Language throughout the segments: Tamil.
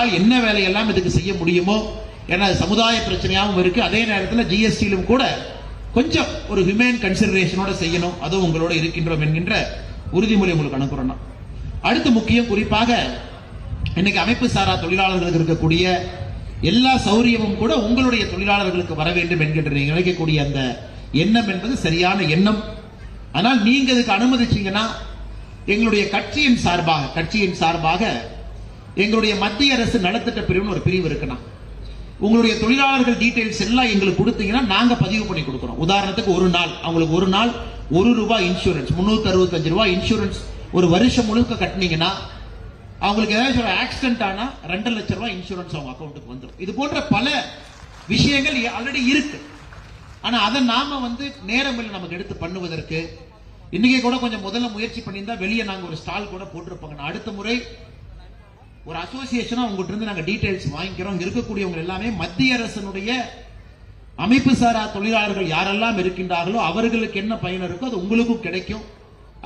உங்களால் என்ன வேலையெல்லாம் இதுக்கு செய்ய முடியுமோ? ஏன்னா சமுதாய பிரச்சனையாகவும் இருக்கு. அதே நேரத்தில் ஜிஎஸ்டியிலும் கூட கொஞ்சம் ஒரு ஹியூமன் கன்சிடரேஷனோட செய்யணும். அதுவும் உங்களோட இருக்கின்றோம் என்கின்ற உறுதிமொழி உங்களுக்கு அனுப்புறோம் அடுத்து முக்கியம் குறிப்பாக இன்னைக்கு அமைப்பு சாரா தொழிலாளர்களுக்கு இருக்கக்கூடிய எல்லா சௌரியமும் கூட உங்களுடைய தொழிலாளர்களுக்கு வர வேண்டும் என்கின்ற நீங்க நினைக்கக்கூடிய அந்த எண்ணம் என்பது சரியான எண்ணம். ஆனால் நீங்க இதுக்கு அனுமதிச்சீங்கன்னா எங்களுடைய கட்சியின் சார்பாக கட்சியின் சார்பாக எங்களுடைய மத்திய அரசு நலத்திட்ட பிரிவுன்னு ஒரு பிரிவு இருக்குண்ணா. உங்களுடைய தொழிலாளர்கள் டீட்டெயில்ஸ் எல்லாம் எங்களுக்கு கொடுத்தீங்கன்னா நாங்க பதிவு பண்ணி கொடுக்குறோம். உதாரணத்துக்கு ஒரு நாள். அவங்களுக்கு ஒரு நாள் ஒரு ரூபாய் இன்சூரன்ஸ் முன்னூத்தி அறுபத்தஞ்சு ரூபாய் இன்சூரன்ஸ் ஒரு வருஷம் முழுக்க கட்டினீங்கன்னா அவங்களுக்கு ஏதாச்சும் ஒரு ஆக்சிடென்ட் ஆனா ரெண்டு லட்சம் ரூபாய் இன்சூரன்ஸ் அவங்க அக்கௌண்ட்டுக்கு வந்துடும் இது போன்ற பல விஷயங்கள் ஆல்ரெடி இருக்கு. ஆனா அதை நாம வந்து நேரம் இல்லை நமக்கு எடுத்து பண்ணுவதற்கு. இன்னைக்கு கூட கொஞ்சம் முதல்ல முயற்சி பண்ணியிருந்தா வெளியே நாங்க ஒரு ஸ்டால் கூட போட்டிருப்பாங்க அடுத்த முறை ஒரு அசோசியேஷனா உங்ககிட்ட இருந்து நாங்க டீடைல்ஸ் வாங்கிக்கிறோம். இருக்கக்கூடியவங்க எல்லாமே மத்திய அரசனுடைய அமைப்பு சாரா தொழிலாளர்கள் யாரெல்லாம் இருக்கின்றார்களோ அவர்களுக்கு என்ன பயன் இருக்கோ அது உங்களுக்கும் கிடைக்கும்.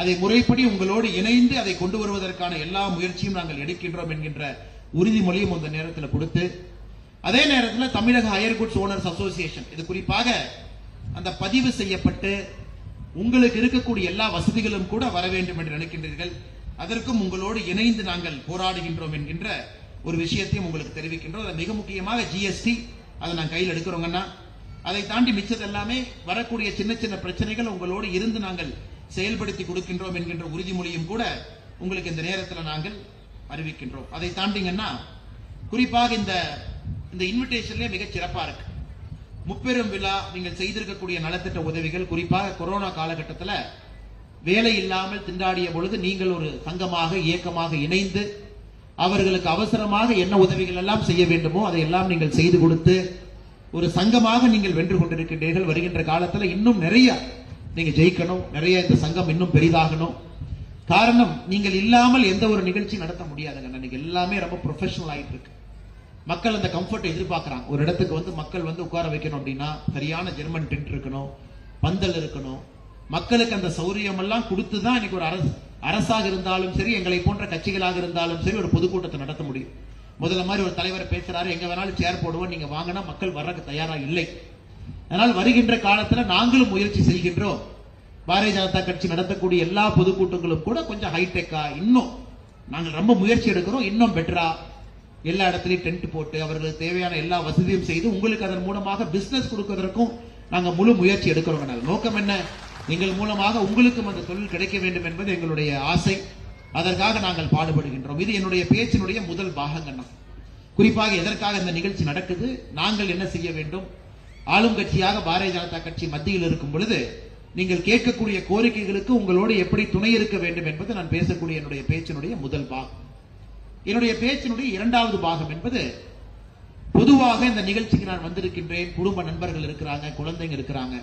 அதை முறைப்படி உங்களோடு இணைந்து அதை கொண்டு வருவதற்கான எல்லா முயற்சியும் நாங்கள் எடுக்கின்றோம் என்கின்ற உறுதிமொழியும் அந்த நேரத்தில் கொடுத்து அதே நேரத்தில் தமிழக ஹையர் குட்ஸ் ஓனர்ஸ் அசோசியேஷன் இது குறிப்பாக அந்த பதிவு செய்யப்பட்டு உங்களுக்கு இருக்கக்கூடிய எல்லா வசதிகளும் கூட வர வேண்டும் என்று நினைக்கின்றீர்கள். அதற்கும் உங்களோடு இணைந்து நாங்கள் போராடுகின்றோம் என்கின்ற ஒரு விஷயத்தையும் உங்களுக்கு தெரிவிக்கின்றோம். அதை மிக முக்கியமாக ஜிஎஸ்டி அதை நாங்கள் கையில் எடுக்கிறோங்கன்னா அதை தாண்டி மிச்சது எல்லாமே வரக்கூடிய சின்ன சின்ன பிரச்சனைகள் உங்களோடு இருந்து நாங்கள் செயல்படுத்தி கொடுக்கின்றோம் என்கின்ற உறுதிமொழியும் கூட உங்களுக்கு இந்த நேரத்தில் நாங்கள் அறிவிக்கின்றோம். அதை தாண்டிங்கன்னா குறிப்பாக இந்த இந்த இன்விடேஷன்லேயே மிக சிறப்பாக இருக்கு. முப்பெரும் விழா நீங்கள் செய்திருக்கக்கூடிய நலத்திட்ட உதவிகள் குறிப்பாக கொரோனா காலகட்டத்தில் வேலை இல்லாமல் திண்டாடிய பொழுது நீங்கள் ஒரு சங்கமாக இயக்கமாக இணைந்து அவர்களுக்கு அவசரமாக என்ன உதவிகள் எல்லாம் செய்ய வேண்டுமோ அதை எல்லாம் நீங்கள் செய்து கொடுத்து ஒரு சங்கமாக நீங்கள் வென்று கொண்டிருக்கின்றீர்கள். வருகின்ற காலத்தில் இன்னும் நிறைய நீங்க ஜெயிக்கணும். நிறைய இந்த சங்கம் இன்னும் பெரிதாகணும். காரணம் நீங்கள் இல்லாமல் எந்த ஒரு நிகழ்ச்சி நடத்த முடியாதுங்க. நீங்க எல்லாமே ரொம்ப ப்ரொஃபஷனல் ஆகிட்டு இருக்கு மக்கள் அந்த கம்ஃபர்ட் எதிர்பார்க்கறாங்க. ஒரு இடத்துக்கு வந்து மக்கள் வந்து உட்கார வைக்கணும் அப்படின்னா சரியான ஜெர்மன் டென்ட் இருக்கணும் பந்தல் இருக்கணும் மக்களுக்கு அந்த சௌரியம் எல்லாம் கொடுத்து தான் இன்னைக்கு ஒரு அரசு. அரசாக இருந்தாலும் சரி எங்களை போன்ற கட்சிகளாக இருந்தாலும் சரி ஒரு பொதுக்கூட்டத்தை நடத்த முடியும். முதல்ல மாதிரி ஒரு தலைவர் பேசுறாரு எங்க வேணாலும் சேர் போடுவோம் நீங்க வாங்கினா மக்கள் வர்றதுக்கு தயாரா இல்லை. அதனால் வருகின்ற காலத்துல நாங்களும் முயற்சி செய்கின்றோம். பாரதிய ஜனதா கட்சி நடத்தக்கூடிய எல்லா பொதுக்கூட்டங்களும் கூட கொஞ்சம் ஹைடெக்கா இன்னும் நாங்கள் ரொம்ப முயற்சி எடுக்கிறோம் இன்னும் பெட்டரா எல்லா இடத்துலயும் டென்ட் போட்டு அவர்களுக்கு தேவையான எல்லா வசதியும் செய்து உங்களுக்கு அதன் மூலமாக பிசினஸ் கொடுக்கறதற்கும் நாங்கள் முழு முயற்சி எடுக்கிறோம். நோக்கம் என்ன? எங்கள் மூலமாக உங்களுக்கும் அந்த தொழில் கிடைக்க வேண்டும் என்பது எங்களுடைய ஆசை. அதற்காக நாங்கள் பாடுபடுகின்றோம். இது என்னுடைய பேச்சினுடைய முதல் பாகங்கண்ணம் குறிப்பாக எதற்காக இந்த நிகழ்ச்சி நடக்குது? நாங்கள் என்ன செய்ய வேண்டும்? ஆளும் கட்சியாக பாரதிய ஜனதா கட்சி மத்தியில் இருக்கும் பொழுது நீங்கள் கேட்கக்கூடிய கோரிக்கைகளுக்கு உங்களோடு எப்படி துணை இருக்க வேண்டும் என்பது நான் பேசக்கூடிய என்னுடைய பேச்சினுடைய முதல் பாகம். என்னுடைய பேச்சினுடைய இரண்டாவது பாகம் என்பது பொதுவாக இந்த நிகழ்ச்சிக்கு நான் வந்திருக்கின்றேன். குடும்ப நண்பர்கள் இருக்கிறாங்க குழந்தைங்க இருக்கிறாங்க.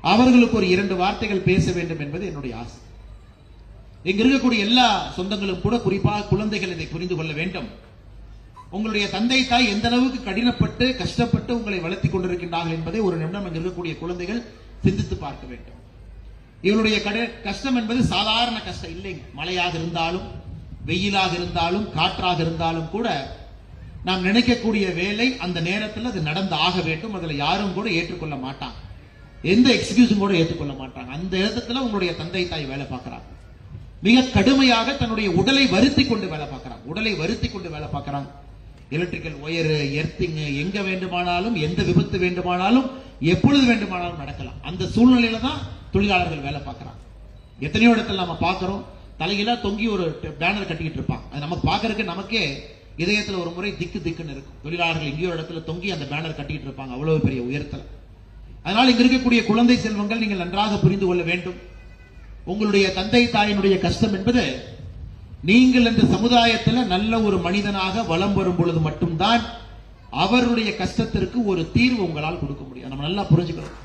அவர்களுக்கு ஒரு இரண்டு வார்த்தைகள் பேச வேண்டும் என்பது என்னுடைய ஆசை. இங்க இருக்கக்கூடிய எல்லா சொந்தங்களும் கூட குறிப்பாக குழந்தைகள் இதை புரிந்து கொள்ள வேண்டும். உங்களுடைய தந்தை தாய் எந்த அளவுக்கு கடினப்பட்டு கஷ்டப்பட்டு உங்களை வளர்த்தி கொண்டிருக்கின்றார்கள் என்பதை ஒரு நிமிடம் அங்கு இருக்கக்கூடிய குழந்தைகள் சிந்தித்து பார்க்க வேண்டும். இவருடைய கட- கஷ்டம் என்பது சாதாரண கஷ்டம் இல்லைங்க. மழையாக இருந்தாலும் வெயிலாக இருந்தாலும் காற்றாக இருந்தாலும் கூட நாம் நினைக்கக்கூடிய வேலை அந்த நேரத்தில் அது நடந்து ஆக வேண்டும். அதில் யாரும் கூட ஏற்றுக்கொள்ள மாட்டாங்க. எந்த எக்ஸ்கியூஸும் கூட ஏற்றுக்கொள்ள மாட்டாங்க. அந்த இடத்துல உங்களுடைய தந்தை தாய் வேலை பார்க்கறாங்க மிக கடுமையாக தன்னுடைய உடலை வருத்தி கொண்டு வேலை பார்க்கறாங்க உடலை வருத்தி கொண்டு வேலை பார்க்கறாங்க எலக்ட்ரிக்கல் ஒயரு எர்த்திங் எங்க வேண்டுமானாலும் எந்த விபத்து வேண்டுமானாலும் எப்பொழுது வேண்டுமானாலும் நடக்கலாம். அந்த சூழ்நிலையில தான் தொழிலாளர்கள் வேலை பார்க்கறாங்க. எத்தனையோ இடத்துல நம்ம பார்க்கறோம். தலையில தொங்கி ஒரு பேனர் கட்டிக்கிட்டு இருப்பான். அது நமக்கு பார்க்கறதுக்கு நமக்கே இதயத்துல ஒரு முறை திக்கு திக்குன்னு இருக்கும். தொழிலாளர்கள் எங்கேயோ ஒரு இடத்துல தொங்கி அந்த பேனர் கட்டிக்கிட்டு இருப்பாங்க. அவ்வளவு பெரிய உயரத்துல. அதனால் இங்க இருக்கக்கூடிய குழந்தை செல்வங்கள் நீங்கள் நன்றாக புரிந்து கொள்ள வேண்டும். உங்களுடைய தந்தை தாயினுடைய கஷ்டம் என்பது நீங்கள் இந்த சமுதாயத்தில் நல்ல ஒரு மனிதனாக வலம் வரும் பொழுது மட்டும்தான் அவருடைய கஷ்டத்திற்கு ஒரு தீர்வு உங்களால் கொடுக்க முடியும். நம்ம நல்லா புரிஞ்சுக்கணும்.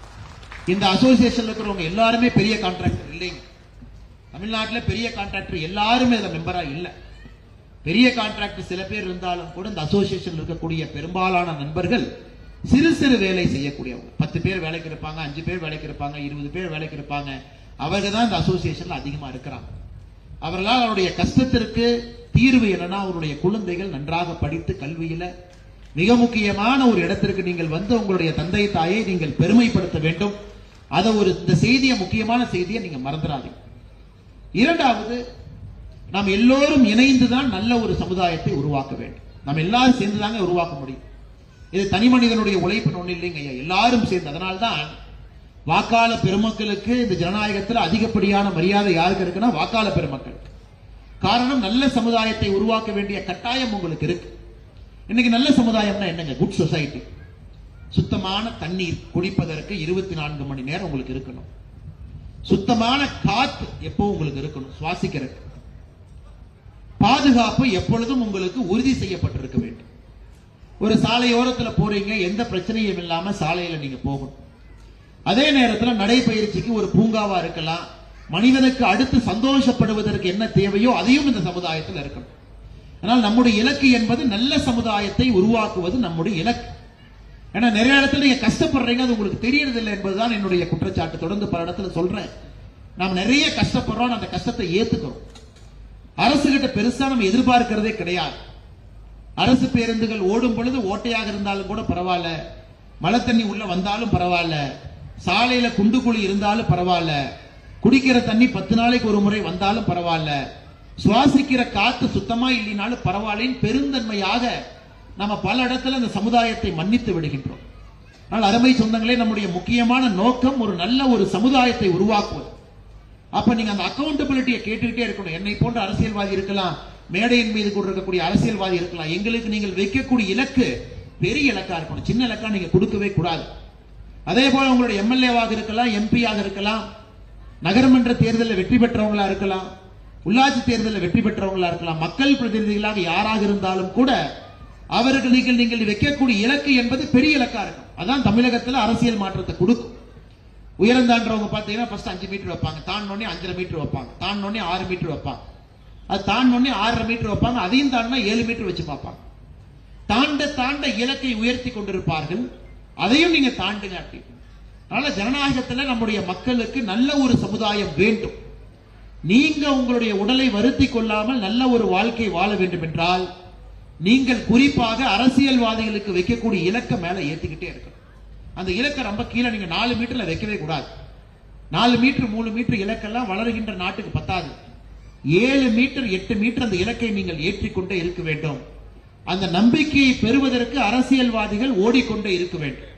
இந்த அசோசியேஷன்ல இருக்கிறவங்க எல்லாருமே பெரிய கான்ட்ராக்டர் இல்லைங்க. தமிழ்நாட்டில் பெரிய கான்ட்ராக்டர் எல்லாருமே இதுல மெம்பரா இல்லை. பெரிய கான்ட்ராக்டர் சில பேர் இருந்தாலும் கூட இந்த அசோசியேஷன் இருக்கக்கூடிய பெரும்பாலான நண்பர்கள் சிறு சிறு வேலை செய்யக்கூடியவங்க. பத்து பேர் வேலைக்கு இருப்பாங்க அஞ்சு பேர் வேலைக்கு இருப்பாங்க இருபது பேர் வேலைக்கு இருப்பாங்க. அவங்க தான் இந்த அசோசியேஷன்ல அதிகமா இருக்கிறாங்க. அவர்களால் அவருடைய கஷ்டத்திற்கு தீர்வு என்னன்னா அவருடைய குழந்தைகள் நன்றாக படித்து கல்வியில மிக முக்கியமான ஒரு இடத்திற்கு நீங்கள் வந்து உங்களுடைய தந்தை தாயை நீங்கள் பெருமைப்படுத்த வேண்டும். அதை ஒரு இந்த செய்தியை முக்கியமான செய்தியை நீங்க மறந்துடாதீங்க. இரண்டாவது நாம் எல்லோரும் இணைந்துதான் நல்ல ஒரு சமுதாயத்தை உருவாக்க வேண்டும். நம்ம எல்லாரும் சேர்ந்துதாங்க உருவாக்க முடியும். இது தனி மனிதனுடைய உழைப்பு ஒண்ணு இல்லைங்க ஐயா. எல்லாரும் சேர்ந்து. அதனால்தான் வாக்காள பெருமக்களுக்கு இந்த ஜனநாயகத்தில் அதிகப்படியான மரியாதை யாருக்கு இருக்குன்னா வாக்காள பெருமக்கள். காரணம் நல்ல சமுதாயத்தை உருவாக்க வேண்டிய கட்டாயம் உங்களுக்கு இருக்கு. இன்னைக்கு நல்ல சமுதாயம்னா என்னங்க? குட் சொசைட்டி சுத்தமான தண்ணீர் குடிப்பதற்கு இருபத்தி நான்கு மணி நேரம் உங்களுக்கு இருக்கணும். சுத்தமான காத்து எப்போ உங்களுக்கு இருக்கணும்? சுவாசிக்கிறதுக்கு. பாதுகாப்பு எப்பொழுதும் உங்களுக்கு உறுதி செய்யப்பட்டிருக்க வேண்டும். ஒரு சாலையோரத்தில் போறீங்க எந்த பிரச்சனையும் இல்லாம சாலையில நீங்க போகணும். அதே நேரத்தில் நடைபயிற்சிக்கு ஒரு பூங்காவா இருக்கலாம் மனிதனுக்கு அடுத்து சந்தோஷப்படுவதற்கு என்ன தேவையோ அதையும் இந்த சமுதாயத்தில் இருக்கணும். ஆனால் நம்முடைய இலக்கு என்பது நல்ல சமுதாயத்தை உருவாக்குவது நம்முடைய இலக்கு. ஏன்னா நிறைய இடத்துல நீங்க கஷ்டப்படுறீங்க அது உங்களுக்கு தெரியறதில்லை என்பதுதான் என்னுடைய குற்றச்சாட்டு. தொடர்ந்து பல இடத்துல சொல்றேன். நாம் நிறைய கஷ்டப்படுறோம் அந்த கஷ்டத்தை ஏத்துக்கிறோம். அரசு கிட்ட பெருசா நம்ம எதிர்பார்க்கிறதே கிடையாது. அரசு பேருந்துகள் ஓடும் பொழுது ஓட்டையாக இருந்தாலும் கூட பரவாயில்ல. மழை தண்ணி உள்ள வந்தாலும் பரவாயில்ல. சாலையில குண்டு குழி இருந்தாலும் பரவாயில்ல. குடிக்கிற தண்ணி பத்து நாளைக்கு ஒரு முறை வந்தாலும் பரவாயில்ல. சுவாசிக்கிற காத்து சுத்தமா இல்லைனாலும் பரவாயில்லைன்னு பெருந்தன்மையாக நம்ம பல இடத்துல இந்த சமுதாயத்தை மன்னித்து விடுகின்றோம். ஆனால் அருமை சொந்தங்களே நம்முடைய முக்கியமான நோக்கம் ஒரு நல்ல ஒரு சமுதாயத்தை உருவாக்குவது. அப்ப நீங்க அந்த அக்கௌண்டபிலிட்டியை கேட்டுக்கிட்டே இருக்கணும். என்னை போன்ற அரசியல்வாதி இருக்கலாம். மேடையின் மீது கூட இருக்கக்கூடிய அரசியல்வாதி இருக்கலாம். எங்களுக்கு நீங்கள் வைக்கக்கூடிய இலக்கு பெரிய இலக்கா இருக்கணும். சின்ன இலக்கா நீங்க கொடுக்கவே கூடாது. அதே போல உங்களுடைய எம்எல்ஏவாக இருக்கலாம் எம்பியாக இருக்கலாம் நகரமன்ற தேர்தலில் வெற்றி பெற்றவங்களா இருக்கலாம் உள்ளாட்சி தேர்தலில் வெற்றி பெற்றவங்களா இருக்கலாம் மக்கள் பிரதிநிதிகளாக யாராக இருந்தாலும் கூட அவர்கள் நீங்கள் நீங்கள் வைக்கக்கூடிய இலக்கு என்பது பெரிய இலக்கா இருக்கும் அதான் தமிழகத்துல அரசியல் மாற்றத்தை கொடுக்கும். உயரம் பார்த்தீங்கன்னா பாத்தீங்கன்னா ஃபர்ஸ்ட் அஞ்சு மீட்டர் வைப்பாங்க. தாண்டோடனே அஞ்சரை மீட்டர் வைப்பாங்க. தாண்டோடனே ஆறு மீட்டர் வைப்பாங்க. அது தாண்டோடனே ஆறரை மீட்டர் வைப்பாங்க. அதையும் தாண்டினா ஏழு மீட்டர் வச்சு பார்ப்பாங்க. தாண்ட தாண்ட இலக்கை உயர்த்தி கொண்டிருப்பார்கள். அதையும் நீங்க தாண்டுங்க அப்படின்னு. அதனால ஜனநாயகத்துல நம்முடைய மக்களுக்கு நல்ல ஒரு சமுதாயம் வேண்டும். நீங்க உங்களுடைய உடலை வருத்தி கொள்ளாமல் நல்ல ஒரு வாழ்க்கை வாழ வேண்டும் என்றால் நீங்கள் குறிப்பாக அரசியல்வாதிகளுக்கு வைக்கக்கூடிய இலக்க மேல ஏத்திக்கிட்டே இருக்கணும். அந்த இலக்கை ரொம்ப கீழே நீங்க நாலு மீட்டர்ல வைக்கவே கூடாது. நாலு மீட்டர் மூணு மீட்டர் இலக்கெல்லாம் வளருகின்ற நாட்டுக்கு பத்தாது. ஏழு மீட்டர் எட்டு மீட்டர் அந்த இலக்கை நீங்கள் ஏற்றிக்கொண்டே இருக்க வேண்டும். அந்த நம்பிக்கையை பெறுவதற்கு அரசியல்வாதிகள் ஓடிக்கொண்டே இருக்க வேண்டும்.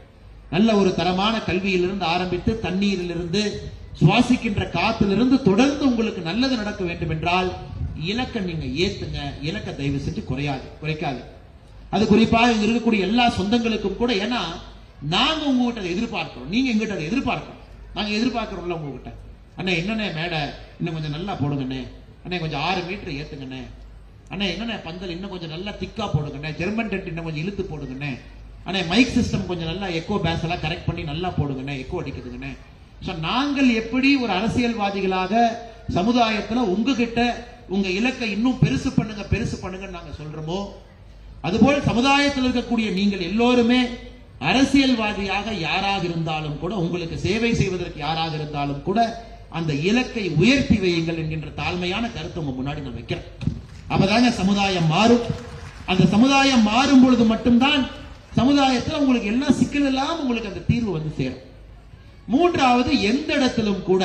நல்ல ஒரு தரமான கல்வியிலிருந்து ஆரம்பித்து தண்ணீரிலிருந்து சுவாசிக்கின்ற காத்திலிருந்து தொடர்ந்து உங்களுக்கு நல்லது நடக்க வேண்டும் என்றால் இலக்கை நீங்க ஏத்துங்க. இலக்க தயவு செஞ்சு குறையாது குறைக்காது. அது குறிப்பாக இங்க இருக்கக்கூடிய எல்லா சொந்தங்களுக்கும் கூட ஏன்னா நாங்க உங்ககிட்ட அதை எதிர்பார்க்கிறோம். நீங்க எங்கிட்ட அதை எதிர்பார்க்கிறோம் நாங்க எதிர்பார்க்கிறோம்ல உங்ககிட்ட. அண்ணே என்னண்ணே மேடை? இன்னும் கொஞ்சம் நல்லா போடுங்கண்ணே. அண்ணே கொஞ்சம் ஆறு மீட்டர் ஏத்துங்கண்ணே. அண்ணே என்னண்ணே பந்தல்? இன்னும் கொஞ்சம் நல்லா திக்கா போடுங்கண்ணே. ஜெர்மன் டென்ட் இன்னும் கொஞ்சம் இழுத்து போடுங்கண்ணே. அண்ணே மைக் சிஸ்டம் கொஞ்சம் நல்லா எக்கோ பேஸ் எல்லாம் கரெக்ட் பண்ணி நல்லா போடுங்கண்ணே. எக்கோ அடிக்குதுங்கண்ணே. ஸோ நாங்கள் எப்படி ஒரு அரசியல்வாதிகளாக சமுதாயத்துல உங்ககிட்ட உங்க இலக்கை இன்னும் பெருசு பண்ணுங்க பெருசு பண்ணுங்கன்னு நாங்க சொல்றோமோ? அதுபோல் சமுதாயத்தில் இருக்கக்கூடிய நீங்கள் எல்லோருமே அரசியல்வாதியாக யாராக இருந்தாலும் கூட உங்களுக்கு சேவை செய்வதற்கு யாராக இருந்தாலும் கூட அந்த இலக்கை உயர்த்தி வையுங்கள் என்கின்ற தாழ்மையான கருத்தை உங்க முன்னாடி நான் வைக்கிறேன். அப்பதாங்க சமுதாயம் மாறும். அந்த சமுதாயம் மாறும் பொழுது மட்டும்தான் சமுதாயத்தில் உங்களுக்கு எல்லா சிக்கல் எல்லாம் உங்களுக்கு அந்த தீர்வு வந்து சேரும். மூன்றாவது எந்த இடத்திலும் கூட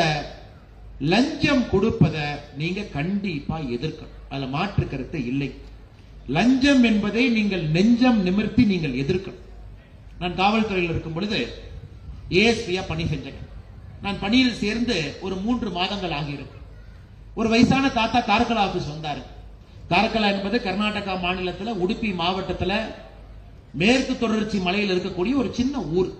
லஞ்சம் கொடுப்பதை நீங்க கண்டிப்பா எதிர்க்கணும். அதுல மாற்று கருத்து இல்லை. லஞ்சம் என்பதை நீங்கள் நெஞ்சம் நிமிர்த்தி நீங்கள் எதிர்க்கணும். நான் காவல்துறையில் இருக்கும் பொழுது ஏஎஸ்பியா பணி செஞ்சேன் நான் பணியில் சேர்ந்து ஒரு மூன்று மாதங்கள் ஆகியிருக்கு. ஒரு வயசான தாத்தா காரக்கலா ஆபீஸ் வந்தார் காரக்கலா என்பது கர்நாடகா மாநிலத்தில் உடுப்பி மாவட்டத்தில் மேற்கு தொடர்ச்சி மலையில் இருக்கக்கூடிய ஒரு சின்ன ஊர்.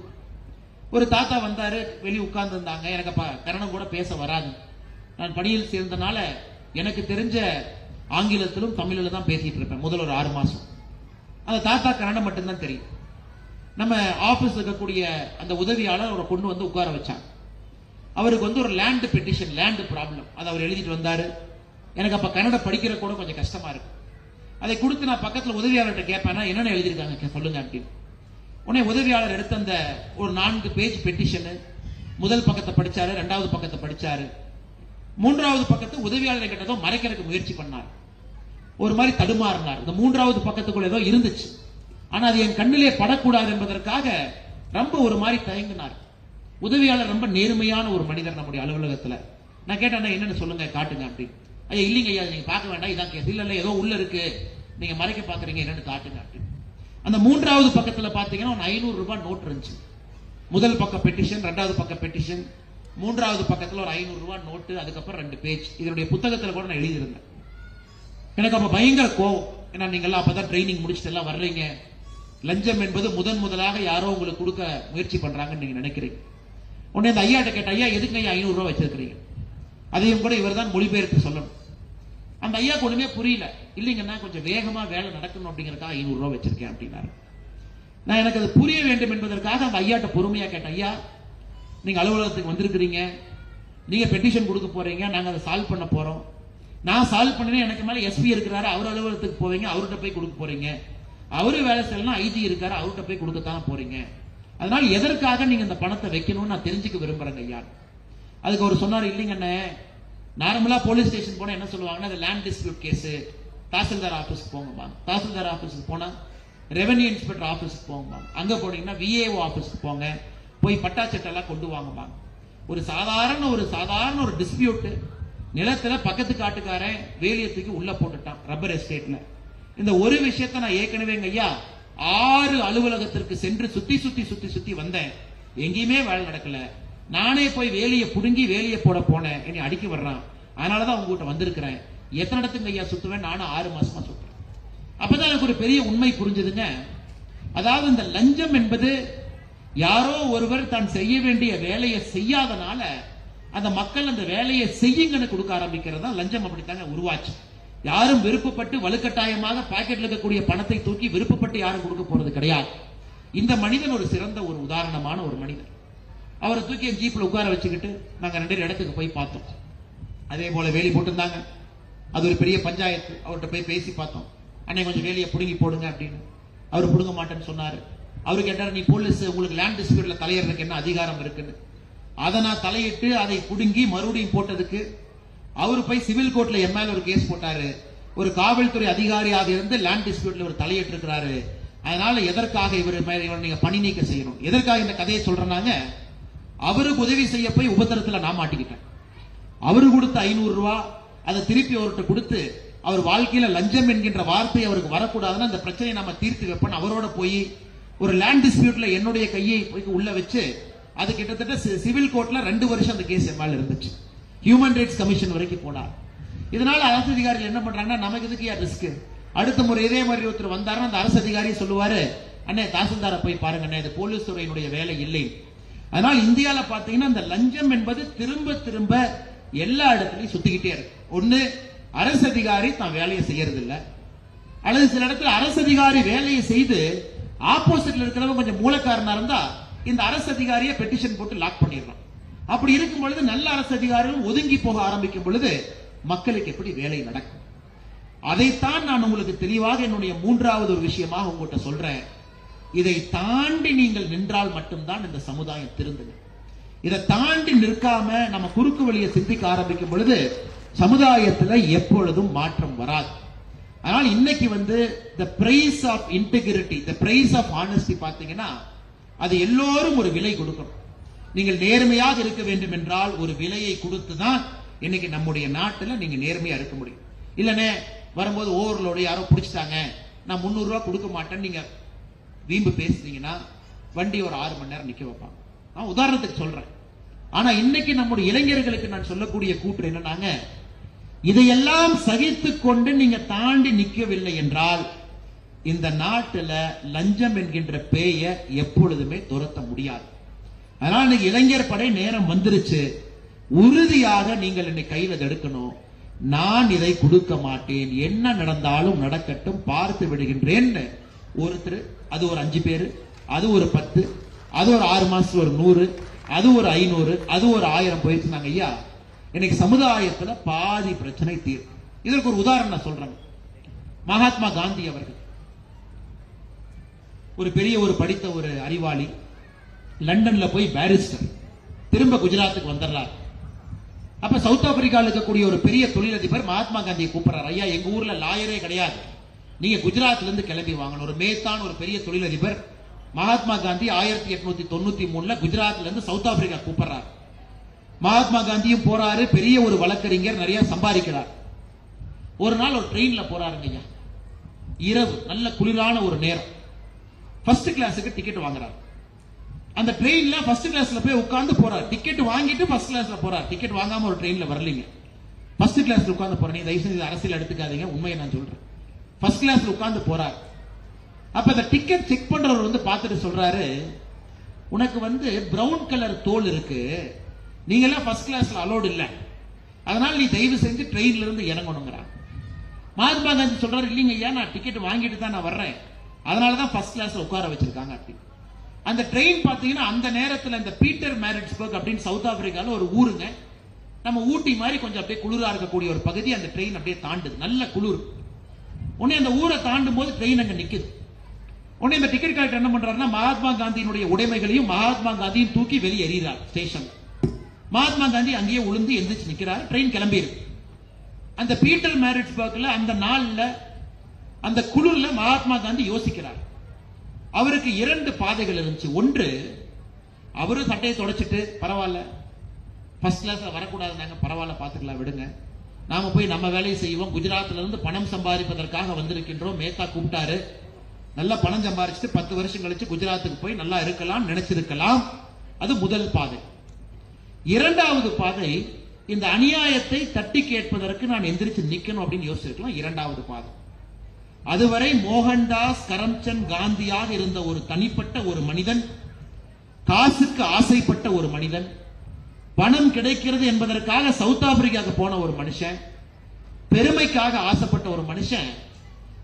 ஒரு தாத்தா வந்தார் வெளியே உட்கார்ந்து இருந்தாங்க எனக்கு கரணம் கூட பேச வராது. நான் பணியில் சேர்ந்தனால எனக்கு தெரிஞ்ச ஆங்கிலத்திலும் தமிழில் தான் பேசிட்டு இருப்பேன் முதல் ஒரு ஆறு மாசம். அந்த தாத்தா கன்னடம் மட்டும்தான் தெரியும். நம்ம ஆபீஸ் இருக்கக்கூடிய அந்த உதவியாளர் அவரை கொண்டு வந்து உட்கார வச்சாங்க. அவருக்கு வந்து ஒரு லேண்ட் பெட்டிஷன் லேண்ட் ப்ராப்ளம் அதை அவர் எழுதிட்டு வந்தாரு. எனக்கு அப்ப கன்னடம் படிக்கிற கூட கொஞ்சம் கஷ்டமா இருக்கும் அதை கொடுத்து நான் பக்கத்துல உதவியாளர்கிட்ட கேட்பேன்னா என்னென்ன எழுதியிருக்காங்க? சொல்லுங்க அப்படின்னு உடனே உதவியாளர் எடுத்த அந்த ஒரு நான்கு பேஜ் பெட்டிஷனு முதல் பக்கத்தை படிச்சாரு ரெண்டாவது பக்கத்தை படிச்சாரு. மூன்றாவது பக்கத்து உதவியாளரை கிட்ட மறைக்கிறதுக்கு முயற்சி பண்ணார். ஒரு மாதிரி தடுமாறினார். இந்த மூன்றாவது பக்கத்துக்குள்ள ஏதோ இருந்துச்சு. ஆனா அது என் கண்ணிலே படக்கூடாது என்பதற்காக ரொம்ப ஒரு மாதிரி தயங்கினார். உதவியாளர் ரொம்ப நேர்மையான ஒரு மனிதர் நம்முடைய அலுவலகத்துல. நான் கேட்டேன் என்னன்னு சொல்லுங்க காட்டுங்க அப்படின்னு ஐயா இல்லைங்க ஐயா நீங்க பார்க்க வேண்டாம் இதான் கேஸ் இல்ல இல்ல ஏதோ உள்ள இருக்கு. நீங்க மறைக்க பாக்குறீங்க என்னன்னு காட்டுங்க அப்படின்னு அந்த மூன்றாவது பக்கத்துல பாத்தீங்கன்னா ஒரு ஐநூறு ரூபாய் நோட் இருந்துச்சு. முதல் பக்க பெட்டிஷன் ரெண்டாவது பக்க பெட்டிஷன் மூன்றாவது பக்கத்துல ஒரு ஐநூறு ரூபாய் நோட்டு அதுக்கப்புறம் ரெண்டு பேஜ் இதனுடைய புத்தகத்துல கூட நான் எழுதியிருந்தேன். எனக்கு அப்ப பயங்கர கோவம். ஏன்னா நீங்க எல்லாம் அப்பதான் ட்ரைனிங் முடிச்சுட்டு எல்லாம் வர்றீங்க. லஞ்சம் என்பது முதன் முதலாக யாரோ உங்களுக்கு கொடுக்க முயற்சி பண்றாங்கன்னு நீங்க நினைக்கிறீங்க. உடனே இந்த ஐயாட்ட கேட்ட ஐயா எதுக்கு ஐயா ஐநூறுரூவா வச்சிருக்கிறீங்க? அதையும் கூட இவர் தான் மொழிபெயர்த்து சொல்லணும். அந்த ஐயாக்கு ஒண்ணுமே புரியல. இல்லைங்கன்னா கொஞ்சம் வேகமா வேலை நடக்கணும் அப்படிங்கறதுக்காக ஐநூறுரூவா வச்சிருக்கேன் அப்படின்னாரு. நான் எனக்கு அது புரிய வேண்டும் என்பதற்காக அந்த ஐயாட்ட பொறுமையா கேட்டேன். ஐயா நீங்க அலுவலகத்துக்கு வந்திருக்கிறீங்க. நீங்க பெட்டிஷன் கொடுக்க போறீங்க. நாங்க அதை சால்வ் பண்ண போறோம். நான் சால்வ் பண்ணனே எனக்கு மேல எஸ்பி இருக்கிறாரு. அவர் அலுவலகத்துக்கு போவீங்க. அவர்கிட்ட போய் கொடுக்க போறீங்க. அவரு வேலை செய்யலாம் ஐஜி இருக்காரு. அவர்கிட்ட போய் கொடுக்கத்தான் போறீங்க. அதனால எதற்காக நீங்க இந்த பணத்தை வைக்கணும்னு நான் தெரிஞ்சுக்க விரும்புறேங்க ஐயா. அதுக்கு அவர் சொன்னாரு இல்லைங்கண்ணே நார்மலா போலீஸ் ஸ்டேஷன் போனா என்ன சொல்லுவாங்கன்னா அது லேண்ட் டிஸ்பியூட் கேஸ் தாசில்தார் ஆபீஸ்க்கு போங்கப்பா தாசில்தார் ஆபீஸ்க்கு போனா ரெவன்யூ இன்ஸ்பெக்டர் ஆபீஸ்க்கு போங்கப்பா அங்க போனீங்கன்னா விஏஓ ஆபீஸ்க்கு போங்க. போய் பட்டாச்சட்டெல்லாம் கொண்டு வாங்கப்பா ஒரு சாதாரண ஒரு சாதாரண ஒரு டிஸ்பியூட் நிலத்துல பக்கத்து காட்டுக்காரன் வேலியத்துக்கு உள்ள போட்டுட்டான் ரப்பர் எஸ்டேட்ல இந்த ஒரு விஷயத்த நான் ஏற்கனவே ஐயா ஆறு அலுவலகத்திற்கு சென்று சுத்தி சுத்தி சுத்தி சுத்தி வந்தேன். எங்கேயுமே வேலை நடக்கல. நானே போய் வேலையை புடுங்கி வேலையை போட போனேன். என்னை அடிக்க வர்றான். அதனாலதான் உங்ககிட்ட வந்திருக்கிறேன். எத்தனை இடத்துக்கு ஐயா சுத்துவேன்? நானும் ஆறு மாசமா சுத்துறேன். அப்பதான் எனக்கு ஒரு பெரிய உண்மை புரிஞ்சுதுங்க. அதாவது இந்த லஞ்சம் என்பது யாரோ ஒருவர் தான் செய்ய வேண்டிய வேலையை செய்யாதனால அந்த மக்கள் அந்த வேலையை செய்யுங்கன்னு கொடுக்க ஆரம்பிக்கிறது தான் லஞ்சம் அப்படித்தாங்க உருவாச்சு. யாரும் விருப்பப்பட்டு வலுக்கட்டாயமாக பாக்கெட்ல இருக்கக்கூடிய பணத்தை தூக்கி விருப்பப்பட்டு யாரும் கொடுக்க போறது கிடையாது. இந்த மனிதன் ஒரு சிறந்த ஒரு உதாரணமான ஒரு மனிதன். அவரை தூக்கி என் ஜீப்ல உட்கார வச்சுக்கிட்டு நாங்க ரெண்டு பேரும் இடத்துக்கு போய் பார்த்தோம். அதே போல வேலி போட்டிருந்தாங்க. அது ஒரு பெரிய பஞ்சாயத்து. அவர்கிட்ட போய் பேசி பார்த்தோம். அன்னை கொஞ்சம் வேலையை பிடுங்கி போடுங்க அப்படின்னு. அவர் பிடுங்க மாட்டேன்னு சொன்னாரு. அவரு கேட்டார் நீ போலீஸ் உங்களுக்கு லேண்ட் டிஸ்பியூட்ல தலையிடுறதுக்கு என்ன அதிகாரம் இருக்குன்னு? அதை நான் தலையிட்டு அதை பிடுங்கி மறுபடியும் போட்டதுக்கு அவர் போய் சிவில் கோர்ட்ல என் மேல ஒரு கேஸ் போட்டாரு. ஒரு காவல்துறை அதிகாரியாக இருந்து லேண்ட் டிஸ்பியூட்ல ஒரு தலையிட்டு இருக்கிறாரு அதனால எதற்காக இவர் மேல இவரை நீங்க பணி நீக்க செய்யணும்? எதற்காக இந்த கதையை சொல்றாங்க அவருக்கு உதவி செய்ய போய் உபத்திரத்துல நான் மாட்டிக்கிட்டேன். அவரு கொடுத்த ஐநூறு ரூபா அதை திருப்பி அவர்கிட்ட கொடுத்து அவர் வாழ்க்கையில லஞ்சம் என்கின்ற வார்த்தை அவருக்கு வரக்கூடாதுன்னு அந்த பிரச்சனையை நம்ம தீர்த்து வைப்போம் அவரோட போய் ஒரு லேண்ட் டிஸ்பியூட்ல என்னுடைய கையை போய் உள்ள வச்சு அது கிட்டத்தட்ட சி- சிவில் கோர்ட்ல ரெண்டு வருஷம் அந்த கேஸ் என் மேல இருந்துச்சு. ஹியூமன் ரைட்ஸ் கமிஷன் வரைக்கும் போனார். இதனால அரசு அதிகாரிகள் என்ன பண்றாங்கன்னா நமக்கு எதுக்கு ஏன் ரிஸ்க் அடுத்த முறை இதே மாதிரி ஒருத்தர் வந்தாருன்னா அந்த அரசு அதிகாரி சொல்லுவாரு அண்ணே தாசில்தாரை போய் பாருங்க அண்ணே இது போலீஸ் துறையினுடைய வேலை இல்லை. அதனால இந்தியாவில் பார்த்தீங்கன்னா அந்த லஞ்சம் என்பது திரும்ப திரும்ப எல்லா இடத்துலையும் சுத்திக்கிட்டே இருக்கு. ஒண்ணு அரசு அதிகாரி தான் வேலையை செய்யறது அல்லது சில இடத்துல அரசு அதிகாரி வேலையை செய்து ஆப்போசிட்ல இருக்கிறவங்க கொஞ்சம் மூலக்காரனா இருந்தா இந்த அரசு அதிகாரியை பெட்டிஷன் போட்டு லாக் பண்ணிடுறான் அப்படி இருக்கும் பொழுது நல்ல அரசு அதிகாரிகள் ஒதுங்கி போக ஆரம்பிக்கும் பொழுது மக்களுக்கு எப்படி வேலை நடக்கும்? அதைத்தான் நான் உங்களுக்கு தெளிவாக என்னுடைய மூன்றாவது ஒரு விஷயமாக உங்கள்கிட்ட சொல்றேன். இதை தாண்டி நீங்கள் நின்றால் மட்டும்தான் இந்த சமுதாயம் திருந்தது இதை தாண்டி நிற்காம நம்ம குறுக்கு வழியை சிந்திக்க ஆரம்பிக்கும் பொழுது சமுதாயத்துல எப்பொழுதும் மாற்றம் வராது. ஆனால் இன்னைக்கு வந்து the price of integrity the price of honesty பார்த்தீங்கன்னா அது எல்லோரும் ஒரு விலை கொடுக்கணும். நீங்கள் நேர்மையாக இருக்க வேண்டும் என்றால் ஒரு விலையை கொடுத்து தான் இன்னைக்கு நம்முடைய நாட்டில் நீங்க நேர்மையா இருக்க முடியும். இல்லனே வரும்போது ஓவர்லோடு யாரோ பிடிச்சிட்டாங்க நான் 300 கொடுக்க மாட்டேன்னு நீங்க வீம்பு பேசுனீங்கன்னா வண்டி ஒரு ஆறு மணி நேரம் நிக்க வைப்பாங்க. நான் உதாரணத்துக்கு சொல்றேன். ஆனா இன்னைக்கு நம்முடைய இளைஞர்களுக்கு நான் சொல்லக்கூடிய கூற்று என்னன்னாங்க இதையெல்லாம் சகித்து கொண்டு நீங்க தாண்டி நிக்கவில்லை என்றால் இந்த நாட்டுல லஞ்சம் என்கின்ற பேய எப்பொழுதுமே துரத்த முடியாது. அதனால இன்னைக்கு இளைஞர் படை நேரம் வந்துருச்சு. உறுதியாக நீங்கள் என்னை கையில தடுக்கணும். நான் இதை கொடுக்க மாட்டேன். என்ன நடந்தாலும் நடக்கட்டும் பார்த்து விடுகின்றேன். ஒருத்தர் அது ஒரு அஞ்சு பேரு அது ஒரு பத்து அது ஒரு ஆறு மாசத்துல ஒரு நூறு அது ஒரு ஐநூறு அது ஒரு ஆயிரம் போயிருந்தாங்க ஐயா. இன்னைக்கு சமுதாயத்துல பாதி பிரச்சனை தீரும் இதற்கு ஒரு உதாரணம் நான் சொல்றேன். மகாத்மா காந்தி அவர்கள். ஒரு பெரிய ஒரு படித்த ஒரு அறிவாளி. லண்டன்ல போய் பாரிஸ்டர் திரும்ப குஜராத்துக்கு வந்துடுறாரு. அப்ப சவுத் ஆப்பிரிக்காவில் இருக்கக்கூடிய ஒரு பெரிய தொழிலதிபர் மகாத்மா காந்தியை கூப்பிடுறாரு. ஐயா எங்க ஊர்ல லாயரே கிடையாது. நீங்க குஜராத்ல இருந்து கிளம்பி வாங்கணும். ஒரு மேத்தான் ஒரு பெரிய தொழிலதிபர் மகாத்மா காந்தி ஆயிரத்தி எட்நூத்தி தொண்ணூத்தி மூணுல குஜராத்ல இருந்து சவுத் ஆப்பிரிக்கா கூப்பிடுறாரு. மகாத்மா காந்தியும் போறாரு. பெரிய ஒரு வழக்கறிஞர் நிறைய சம்பாதிக்கிறார். ஒரு நாள் ஒரு ட்ரெயின்ல போறாருங்க ஐயா. இரவு நல்ல குளிரான ஒரு நேரம். ஃபர்ஸ்ட் கிளாஸுக்கு டிக்கெட் வாங்குறாரு. அந்த ட்ரெயின்ல ஃபர்ஸ்ட் கிளாஸ்ல போய் உட்காந்து போறார். டிக்கெட் வாங்கிட்டு ஃபர்ஸ்ட் கிளாஸ்ல போறார். டிக்கெட் வாங்காம ஒரு ட்ரெயின்ல வரலீங்க. ஃபர்ஸ்ட் கிளாஸ்ல உட்காந்து போறேன் நீ தயவு செஞ்சு அரசியல் எடுத்துக்காதீங்க. உண்மையை நான் சொல்றேன். ஃபர்ஸ்ட் கிளாஸ்ல உட்காந்து போறார். அப்ப இந்த டிக்கெட் செக் பண்றவர் வந்து பார்த்துட்டு சொல்றாரு உனக்கு வந்து பிரவுன் கலர் தோல் இருக்கு. நீங்க எல்லாம் ஃபர்ஸ்ட் கிளாஸ்ல அலோடு இல்ல. அதனால நீ தயவு செஞ்சு ட்ரெயின்ல இருந்து இறங்கணுங்கிறான். மகாத்மா காந்தி சொல்றாரு இல்லைங்க ஐயா நான் டிக்கெட் வாங்கிட்டு தான் நான் வர்றேன். அதனால தான் ஃபர்ஸ்ட் கிளாஸ்ல உட்கார வச்சிருக்காங்க. அப்படின்னு அந்த ட்ரெயின் பாத்தீங்கன்னா அந்த நேரத்துல இந்த பீட்டர் மேரிட்ஸ்பர்க் அப்படின்னு சவுத் ஆப்பிரிக்கால ஒரு ஊருங்க. நம்ம ஊட்டி மாதிரி கொஞ்சம் அப்படியே குளிரா இருக்கக்கூடிய ஒரு பகுதி அந்த ட்ரெயின் அப்படியே தாண்டுது. நல்ல குளிர். உடனே அந்த ஊரை தாண்டும் போது ட்ரெயின் அங்க நிக்குது. உடனே இந்த டிக்கெட் கலெக்டர் என்ன பண்றாருன்னா மகாத்மா காந்தியினுடைய உடைமைகளையும் மகாத்மா காந்தியும் தூக்கி வெளியே எறிகிறார் ஸ்டேஷன் மகாத்மா காந்தி அங்கேயே உளுந்து எந்திரிச்சு நிக்கிறார். ட்ரெயின் கிளம்பியிருக்கு அந்த பீட்டர் மேரிட்ஸ்பர்க்ல அந்த நாள்ல அந்த குளிர்ல மகாத்மா காந்தி யோசிக்கிறார். அவருக்கு இரண்டு பாதைகள் இருந்துச்சு. ஒன்று அவரும் சட்டையை தொடச்சிட்டு பரவாயில்ல. ஃபர்ஸ்ட் கிளாஸ்ல வரக்கூடாதுனாங்க பரவாயில்ல பாத்துக்கலாம் விடுங்க. நாம போய் நம்ம வேலையை செய்வோம். குஜராத்ல இருந்து பணம் சம்பாதிப்பதற்காக வந்திருக்கின்றோம். மேத்தா கூப்பிட்டாரு. நல்லா பணம் சம்பாரிச்சுட்டு பத்து வருஷம் கழிச்சு குஜராத்துக்கு போய் நல்லா இருக்கலாம் நினைச்சிருக்கலாம். அது முதல் பாதை. இரண்டாவது பாதை இந்த அநியாயத்தை தட்டி கேட்பதற்கு நான் எந்திரிச்சு நிக்கணும் அப்படின்னு யோசிச்சிருக்கலாம். இரண்டாவது பாதை. அதுவரை மோகன்தாஸ் கரம்சந்த் காந்தியாக இருந்த ஒரு தனிப்பட்ட ஒரு மனிதன் காசுக்கு ஆசைப்பட்ட ஒரு மனிதன் பணம் கிடைக்கிறது என்பதற்காக சவுத் ஆப்பிரிக்காவுக்கு போன ஒரு மனுஷன் பெருமைக்காக ஆசைப்பட்ட ஒரு மனுஷன்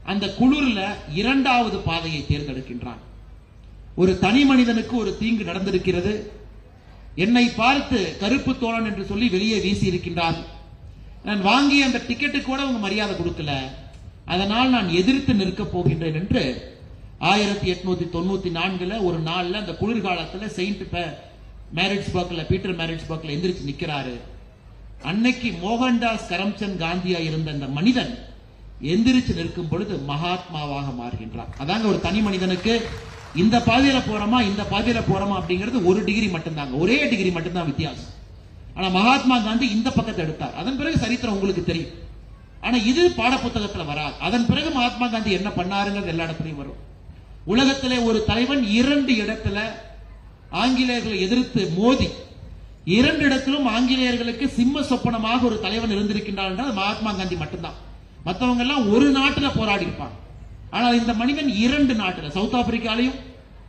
அந்த குளிர்ல இரண்டாவது பாதையை தேர்ந்தெடுக்கின்றான். ஒரு தனி மனிதனுக்கு ஒரு தீங்கு நடந்திருக்கிறது. என்னை பார்த்து கருப்பு தோழன் என்று சொல்லி வெளியே வீசி இருக்கின்றார் நான் வாங்கிய அந்த டிக்கெட்டு கூட அவங்க மரியாதை கொடுக்கல. அதனால் நான் எதிர்த்து நிற்கப் போகின்றேன் என்று ஆயிரத்தி எட்நூத்தி தொண்ணூத்தி நான்குல ஒரு நாள்ல அந்த குளிர்காலத்துல செயின்ட் மேரிட்ஸ்பர்க்ல பீட்டர் மேரேஜ் மேரிட்ஸ்பர்க்ல எந்திரிச்சு நிக்கிறாரு. அன்னைக்கு மோகன்தாஸ் கரம்சந்த் காந்தியா இருந்த அந்த மனிதன் எந்திரிச்சு நிற்கும் பொழுது மகாத்மாவாக மாறுகின்றார் அதாங்க ஒரு தனி மனிதனுக்கு இந்த பாதையில போறோமா இந்த பாதையில போறோமா அப்படிங்கிறது ஒரு டிகிரி மட்டும்தாங்க. ஒரே டிகிரி மட்டும்தான் வித்தியாசம். ஆனா மகாத்மா காந்தி இந்த பக்கத்தை எடுத்தார். அதன் பிறகு சரித்திரம் உங்களுக்கு தெரியும். ஆனா இது பாடப்புத்தகத்துல வராது. அதன் பிறகு மகாத்மா காந்தி என்ன பண்ணாருங்கிறது எல்லா இடத்துலயும் வரும். உலகத்திலே ஒரு தலைவன் இரண்டு இடத்துல ஆங்கிலேயர்களை எதிர்த்து மோதி இரண்டு இடத்திலும் ஆங்கிலேயர்களுக்கு சிம்ம சொப்பனமாக ஒரு தலைவன் இருந்திருக்கின்றான் என்றால் மகாத்மா காந்தி மட்டும்தான். மற்றவங்க எல்லாம் ஒரு நாட்டுல போராடி இருப்பாங்க ஆனால் இந்த மனிதன் இரண்டு நாட்டுல சவுத் ஆப்பிரிக்காலையும்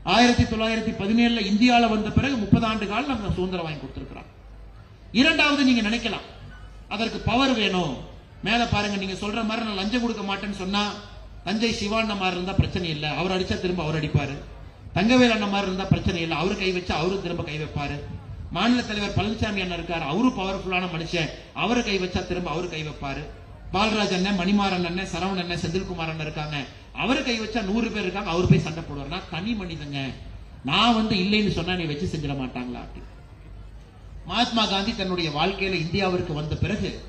ஆயிரத்தி தொள்ளாயிரத்தி பதினேழுல இந்தியாவில் வந்த பிறகு முப்பது ஆண்டு காலம் நம்ம சுதந்திரம் வாங்கி கொடுத்திருக்கிறான். இரண்டாவது நீங்க நினைக்கலாம் அதற்கு பவர் வேணும். மேல பாருங்க நீங்க சொல்ற மாதிரி நான் லஞ்சம் கொடுக்க மாட்டேன்னு சொன்னா தஞ்சை சிவாண்ண மாதிரி இருந்தா பிரச்சனை இல்லை. அவர் அடிச்சா திரும்ப அவர் அடிப்பாரு. தங்கவேல் அண்ணன் மாதிரி இருந்தா பிரச்சனை இல்லை. அவரு கை வச்சா அவரும் திரும்ப கை வைப்பாரு. மாநில தலைவர் பழனிசாமி அண்ணன் இருக்காரு. அவரும் பவர்ஃபுல்லான மனுஷன். அவரு கை வச்சா திரும்ப அவரு கை வைப்பாரு. பால்ராஜ் அண்ணன் மணிமாறன் அண்ணன் சரவணன் அண்ணன் செந்தில்குமார் அண்ணன் இருக்காங்க. அவரு கை வச்சா நூறு பேர் இருக்காங்க. அவர் போய் சண்டை போடுவார். நான் தனி மனிதங்க. நான் வந்து இல்லைன்னு சொன்னா நீ வச்சு செஞ்சிட மாட்டாங்களா மகாத்மா காந்தி தன்னுடைய வாழ்க்கையில இந்தியாவிற்கு வந்த பிறகு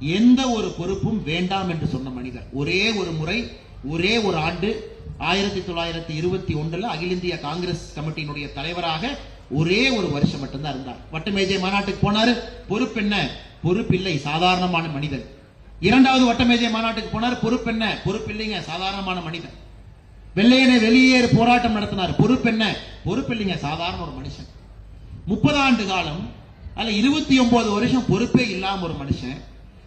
எந்த ஒரு பொறுப்பும் வேண்டாம் என்று சொன்ன மனிதர். ஒரே ஒரு முறை ஒரே ஒரு ஆண்டு ஆயிரத்தி தொள்ளாயிரத்தி இருபத்தி ஒன்றுல அகில இந்திய காங்கிரஸ் கமிட்டியினுடைய தலைவராக ஒரே ஒரு வருஷம் மட்டும்தான் இருந்தார். வட்டமேஜை மாநாட்டுக்கு போனாரு. பொறுப்பு என்ன? பொறுப்பில்லை சாதாரணமான மனிதன் இரண்டாவது வட்டமேஜை மாநாட்டுக்கு போனார். பொறுப்பு என்ன? பொறுப்பு இல்லைங்க சாதாரணமான மனிதன் வெள்ளையனை வெளியேறு போராட்டம் நடத்தினார். பொறுப்பு என்ன? பொறுப்பு இல்லைங்க சாதாரண ஒரு மனுஷன். முப்பது ஆண்டு காலம் அதுல இருபத்தி ஒன்பது வருஷம் பொறுப்பே இல்லாம ஒரு மனுஷன்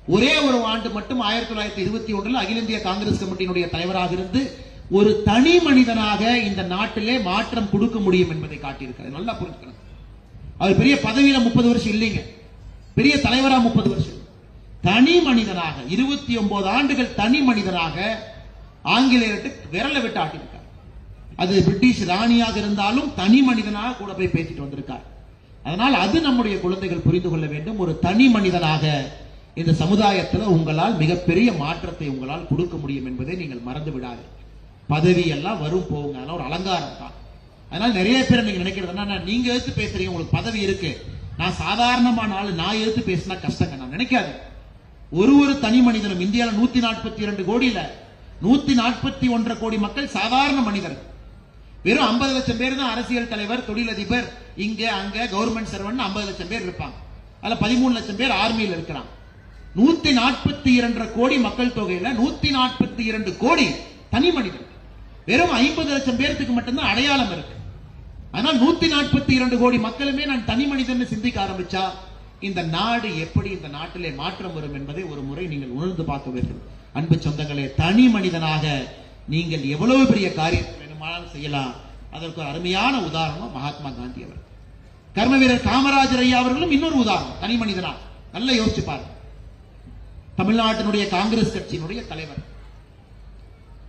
ஒரே ஒரு ஆண்டு மட்டும் ஆயிரத்தி தொள்ளாயிரத்தி இருபத்தி ஒன்றில் அகில இந்திய காங்கிரஸ் கமிட்டியினுடைய தலைவராக இருந்து ஒரு தனி மனிதனாக இந்த நாட்டிலே மாற்றம் கொடுக்க முடியும் என்பதை காட்டியிருக்கிறார். நல்லா புரிஞ்சுக்கணும். அவர் பெரிய பதவியில முப்பது வருஷம் இல்லைங்க. பெரிய தலைவரா முப்பது வருஷம். தனி மனிதனாக இருபத்தி ஒன்பது ஆண்டுகள் தனி மனிதனாக ஆங்கிலேயர்கிட்ட விரலை விட்டு ஆட்டியிருக்கார். அது பிரிட்டிஷ் ராணியாக இருந்தாலும் தனி மனிதனாக கூட போய் பேசிட்டு வந்திருக்கார். அதனால் அது நம்முடைய குழந்தைகள் புரிந்து கொள்ள வேண்டும். ஒரு தனி மனிதனாக இந்த சமுதாயத்தில் உங்களால் மிகப்பெரிய மாற்றத்தை உங்களால் கொடுக்க முடியும் என்பதை நீங்கள் மறந்து விடாது பதவி எல்லாம் வரும் போகுங்க. அதெல்லாம் ஒரு அலங்காரம் தான். அதனால நிறைய பேர் நீங்க நினைக்கிறது என்னன்னா நீங்க எடுத்து பேசுறீங்க உங்களுக்கு பதவி இருக்கு. நான் சாதாரணமான ஆளு நான் எடுத்து பேசினா கஷ்டங்க. நான் நினைக்காது ஒரு ஒரு தனி மனிதனும் இந்தியாவில் நூத்தி நாற்பத்தி இரண்டு கோடியில நூத்தி நாற்பத்தி ஒன்றரை கோடி மக்கள் சாதாரண மனிதர்கள். வெறும் 50 லட்சம் பேர் தான் அரசியல் தலைவர் தொழிலதிபர் இங்க அங்க கவர்மெண்ட் சர்வன் 50 லட்சம் பேர் இருப்பாங்க. அதுல பதிமூணு லட்சம் பேர் ஆர்மியில் இருக்கிறாங்க. நூத்தி நாற்பத்தி இரண்டரை கோடி மக்கள் தொகையில நூத்தி நாற்பத்தி இரண்டு கோடி தனி மனிதன் வெறும் ஐம்பது லட்சம் பேர்த்துக்கு மட்டும்தான் அடையாளம் இருக்கு. ஆனால் நூத்தி நாற்பத்தி இரண்டு கோடி மக்களுமே நான் தனி மனிதன் சிந்திக்க ஆரம்பிச்சா இந்த நாடு எப்படி இந்த நாட்டிலே மாற்றம் வரும் என்பதை ஒரு முறை நீங்கள் உணர்ந்து பார்க்க வேண்டும். அன்பு சொந்தங்களே தனி மனிதனாக நீங்கள் எவ்வளவு பெரிய காரியம் வேணுமானாலும் செய்யலாம். அதற்கு ஒரு அருமையான உதாரணம் மகாத்மா காந்தி அவர் கர்ம வீரர் காமராஜர் ஐயா அவர்களும் இன்னொரு உதாரணம் தனி மனிதனா. நல்லா யோசிச்சு பாருங்க. தமிழ்நாட்டினுடைய காங்கிரஸ் கட்சியினுடைய தலைவர்.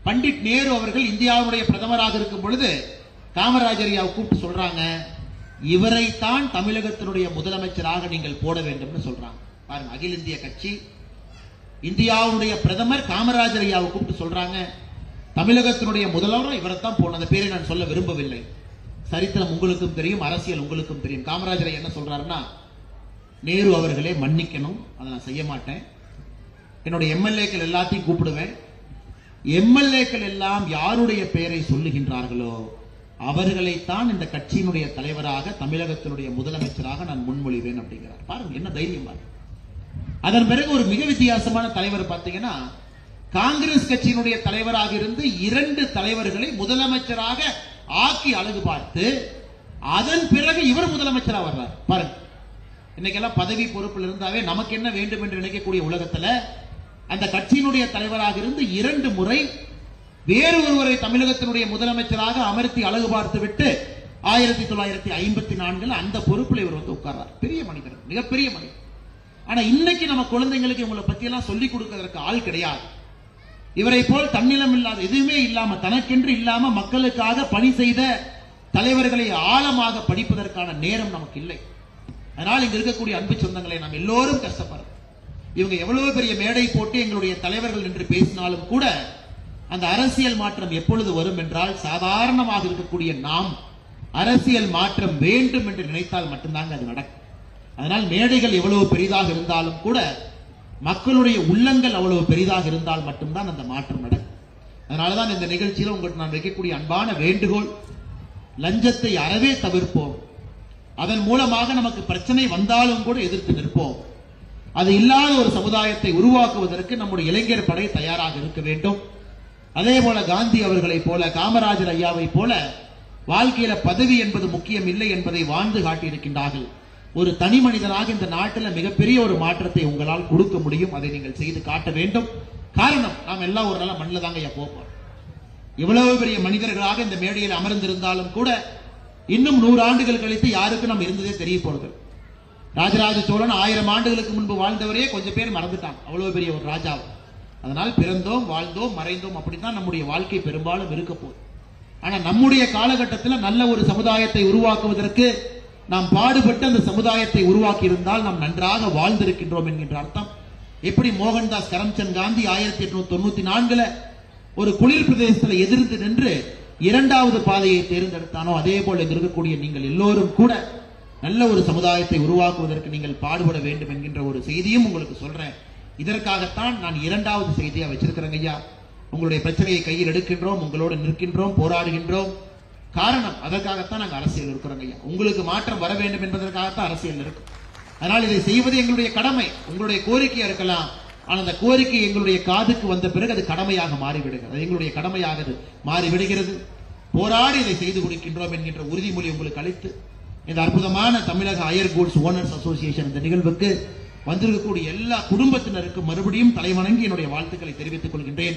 பண்டிட் நேரு அவர்கள் இந்தியாவுடைய பிரதமராக இருக்கும் பொழுது காமராஜர் கூப்பிட்டு சொல்றாங்க இவரைத்தான் தமிழகத்தினுடைய முதலமைச்சராக நீங்கள் போட வேண்டும்னு சொல்றாங்க. பாருங்க அகில இந்திய கட்சி இந்தியாவுடைய பிரதமர் காமராஜர் ஐயாவை கூப்பிட்டு சொல்றாங்க தமிழகத்தினுடைய முதல்வர் இவரைத்தான் போன அந்த பேரை நான் சொல்ல விரும்பவில்லை. சரித்திரம் உங்களுக்கும் தெரியும் அரசியல் உங்களுக்கும் தெரியும். காமராஜர் என்ன சொல்றாருன்னா நேரு அவர்களே மன்னிக்கணும் அதை நான் செய்ய மாட்டேன். என்னுடைய எம்எல்ஏக்கள் எல்லாத்தையும் கூப்பிடுவேன். எம்எல்ஏக்கள் எல்லாம் யாருடைய பெயரை சொல்லுகின்றார்களோ அவர்களைத்தான் இந்த கட்சியினுடைய தலைவராக தமிழகத்தினுடைய முதலமைச்சராக நான் முன்மொழிவேன் அப்படிங்கிறார். பாருங்க என்ன தைரியம் பாருங்க அதன் பிறகு ஒரு மிக வித்தியாசமான தலைவர் பார்த்தீங்கன்னா காங்கிரஸ் கட்சியினுடைய தலைவராக இருந்து இரண்டு தலைவர்களை முதலமைச்சராக ஆக்கி அழகு பார்த்து அதன் பிறகு இவர் முதலமைச்சரா வர்றார். பாருங்க இன்னைக்கெல்லாம் பதவி பொறுப்பில் இருந்தாவே நமக்கு என்ன வேண்டும் என்று நினைக்கக்கூடிய உலகத்துல அந்த கட்சியினுடைய தலைவராக இருந்து இரண்டு முறை வேறு ஒருவரை தமிழகத்தினுடைய முதலமைச்சராக அமர்த்தி அழகு பார்த்து விட்டு ஆயிரத்தி தொள்ளாயிரத்தி ஐம்பத்தி நான்குல அந்த பொறுப்பில் இவர் வந்து உட்கார்றார். பெரிய மனிதர் மிகப்பெரிய மனிதர். ஆனா இன்னைக்கு நம்ம குழந்தைங்களுக்கு இவங்களை பத்தி எல்லாம் சொல்லிக் கொடுக்கறதுக்கு ஆள் கிடையாது. இவரை போல் தன்னிலம் இல்லாத எதுவுமே இல்லாம தனக்கென்று இல்லாம மக்களுக்காக பணி செய்த தலைவர்களை ஆழமாக படிப்பதற்கான நேரம் நமக்கு இல்லை. அதனால் இங்க இருக்கக்கூடிய அன்பு சொந்தங்களை நாம் எல்லோரும் கஷ்டப்படுறோம். இவங்க எவ்வளவு பெரிய மேடை போட்டு எங்களுடைய தலைவர்கள் என்று பேசினாலும் கூட அந்த அரசியல் மாற்றம் எப்பொழுது வரும் என்றால் சாதாரணமாக இருக்கக்கூடிய நாம் அரசியல் மாற்றம் வேண்டும் என்று நினைத்தால் மட்டும்தாங்க அது நடக்கும். அதனால் மேடைகள் எவ்வளவு பெரிதாக இருந்தாலும் கூட மக்களுடைய உள்ளங்கள் அவ்வளவு பெரிதாக இருந்தால் மட்டும்தான் அந்த மாற்றம் நடக்கும். அதனாலதான் இந்த நிகழ்ச்சியில உங்களுக்கு நான் வைக்கக்கூடிய அன்பான வேண்டுகோள் லஞ்சத்தை அறவே தவிர்ப்போம். அதன் மூலமாக நமக்கு பிரச்சனை வந்தாலும் கூட எதிர்த்து நிற்போம். அது இல்லாத ஒரு சமுதாயத்தை உருவாக்குவதற்கு நம்முடைய இளைஞர் படை தயாராக இருக்க வேண்டும். அதே போல காந்தி அவர்களைப் போல காமராஜர் ஐயாவை போல வாழ்க்கையில பதவி என்பது முக்கியம் இல்லை என்பதை வாழ்ந்து காட்டியிருக்கின்றார்கள். ஒரு தனி மனிதனாக இந்த நாட்டில் மிகப்பெரிய ஒரு மாற்றத்தை உங்களால் கொடுக்க முடியும். அதை நீங்கள் செய்து காட்ட வேண்டும். காரணம் நாம் எல்லாம் ஒரு நல்ல மண்ணில் தாங்க ஐயா போப்போம் இவ்வளவு பெரிய மனிதர்களாக இந்த மேடையில் அமர்ந்திருந்தாலும் கூட இன்னும் நூறு ஆண்டுகள் கழித்து யாருக்கு நாம் இருந்ததே தெரிய போறது ராஜராஜ சோழன் ஆயிரம் ஆண்டுகளுக்கு முன்பு வாழ்ந்தவரே கொஞ்சம் பேர் மறந்துட்டான் அவ்வளவு பெரிய ஒரு ராஜாவும் அதனால் பிறந்தோம் வாழ்ந்தோம் மறைந்தோம் அப்படித்தான் நம்முடைய வாழ்க்கை பெரும்பாலும் இருக்க போகுது. ஆனா நம்முடைய காலகட்டத்தில் நல்ல ஒரு சமுதாயத்தை உருவாக்குவதற்கு நாம் பாடுபட்டு அந்த சமுதாயத்தை உருவாக்கி இருந்தால் நாம் நன்றாக வாழ்ந்திருக்கின்றோம் என்கின்ற அர்த்தம். எப்படி மோகன்தாஸ் கரம்சந்த் காந்தி ஆயிரத்தி எட்நூத்தி தொண்ணூத்தி நான்குல ஒரு குளிர் பிரதேசத்தில் எதிர்த்து நின்று இரண்டாவது பாதையை தேர்ந்தெடுத்தானோ அதே போல இருக்கக்கூடிய நீங்கள் எல்லோரும் கூட நல்ல ஒரு சமுதாயத்தை உருவாக்குவதற்கு நீங்கள் பாடுபட வேண்டும் என்கின்ற ஒரு செய்தியும் உங்களுக்கு சொல்றேன். இதற்காகத்தான் நான் இரண்டாவது செய்தியா வச்சிருக்கிறேங்க ஐயா. உங்களுடைய பிரச்சனையை கையில் எடுக்கின்றோம் உங்களோடு நிற்கின்றோம் போராடுகின்றோம். காரணம் அதற்காகத்தான் நாங்கள் அரசியல் இருக்கிறோங்க ஐயா. உங்களுக்கு மாற்றம் வர வேண்டும் என்பதற்காகத்தான் அரசியல் இருக்கும். அதனால் இதை செய்வது எங்களுடைய கடமை. உங்களுடைய கோரிக்கையா இருக்கலாம். ஆனால் அந்த கோரிக்கை எங்களுடைய காதுக்கு வந்த பிறகு அது கடமையாக மாறிவிடுகிறது. அது எங்களுடைய கடமையாக அது மாறிவிடுகிறது. போராடி இதை செய்து கொடுக்கின்றோம் என்கின்ற உறுதிமொழி உங்களுக்கு அளித்து இந்த அற்புதமான தமிழக அயர் கூட்ஸ் ஓனர்ஸ் அசோசியேஷன் இந்த நிகழ்வுக்கு வந்திருக்கக்கூடிய எல்லா குடும்பத்தினருக்கும் மறுபடியும் தலைவணங்கி என்னுடைய வாழ்த்துக்களை தெரிவித்துக் கொள்கின்றேன்.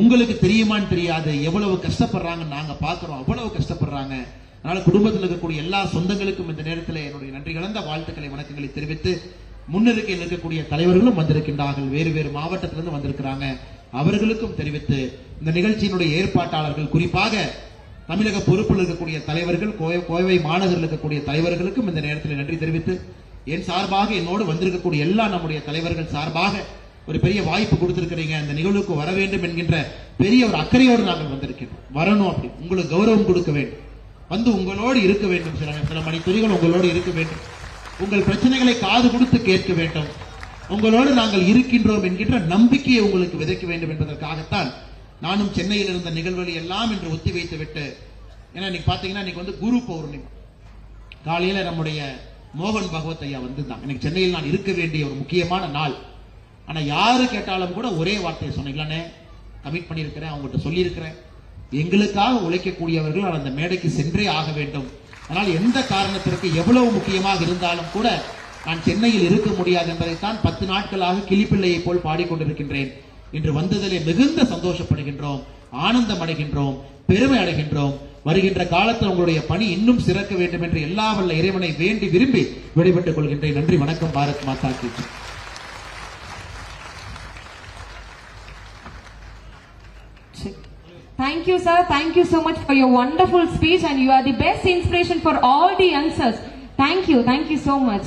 உங்களுக்கு தெரியுமான்னு தெரியாது. எவ்வளவு கஷ்டப்படுறாங்க நாங்க பாக்குறோம் அவ்வளவு கஷ்டப்படுறாங்க. அதனால குடும்பத்தில் இருக்கக்கூடிய எல்லா சொந்தங்களுக்கும் இந்த நேரத்தில் என்னுடைய நன்றி கலந்த வாழ்த்துக்களை வணக்கங்களை தெரிவித்து முன்னிருக்கையில் இருக்கக்கூடிய தலைவர்களும் வந்திருக்கின்றார்கள். வேறு வேறு மாவட்டத்திலிருந்து வந்திருக்கிறாங்க. அவர்களுக்கும் தெரிவித்து இந்த நிகழ்ச்சியினுடைய ஏற்பாட்டாளர்கள் குறிப்பாக தமிழக பொறுப்பில் இருக்கக்கூடிய தலைவர்கள் கோவை மாநகரில் இருக்கக்கூடிய தலைவர்களுக்கும் இந்த நேரத்தில் நன்றி தெரிவித்து என் சார்பாக என்னோடு வந்திருக்கக்கூடிய எல்லா நம்முடைய தலைவர்கள் சார்பாக ஒரு பெரிய வாய்ப்பு கொடுத்திருக்கிறீங்க. இந்த நிகழ்வுக்கு வர வேண்டும் என்கின்ற பெரிய ஒரு அக்கறையோடு நாங்கள் வந்திருக்கிறோம். வரணும் அப்படி. உங்களுக்கு கௌரவம் கொடுக்க வேண்டும். வந்து உங்களோடு இருக்க வேண்டும். சில சில மணி துளிகள் உங்களோடு இருக்க வேண்டும். உங்கள் பிரச்சனைகளை காது கொடுத்து கேட்க வேண்டும். உங்களோடு நாங்கள் இருக்கின்றோம் என்கின்ற நம்பிக்கையை உங்களுக்கு விதைக்க வேண்டும் என்பதற்காகத்தான் நானும் சென்னையில் இருந்த நிகழ்வுகள் எல்லாம் இன்று ஒத்திவைத்து விட்டு ஏன்னா இன்னைக்கு பாத்தீங்கன்னா இன்னைக்கு வந்து குரு பௌர்ணமி. காலையில நம்முடைய மோகன் பகவத் ஐயா வந்திருந்தாங்க இன்னைக்கு சென்னையில் நான் இருக்க வேண்டிய ஒரு முக்கியமான நாள். ஆனா யாரு கேட்டாலும் கூட ஒரே வார்த்தையை சொன்னீங்களானே கமிட் பண்ணியிருக்கிறேன் அவங்ககிட்ட சொல்லியிருக்கிறேன். எங்களுக்காக உழைக்கக்கூடியவர்கள் அந்த மேடைக்கு சென்றே ஆக வேண்டும். ஆனால் எந்த காரணத்திற்கு எவ்வளவு முக்கியமாக இருந்தாலும் கூட நான் சென்னையில் இருக்க முடியாது என்பதைத்தான் பத்து நாட்களாக கிளிப்பிள்ளையை போல் பாடிக்கொண்டிருக்கின்றேன். இன்று வந்ததிலே மிகுந்த சந்தோஷப்படுகின்றோம் ஆனந்தம் அடைகின்றோம் பெருமை அடைகின்றோம் வருகின்ற காலத்தில் உங்களுடைய பணி இன்னும் சிறக்க வேண்டும் என்று எல்லா வல்ல இறைவனை வேண்டி விரும்பி விடைபெற்றுக் கொள்கின்றேன் நன்றி வணக்கம் பாரத் மாதா கி Thank you, sir. Thank you so much for your wonderful speech, and you are the best inspiration for all the youngsters. Thank you. Thank you so much.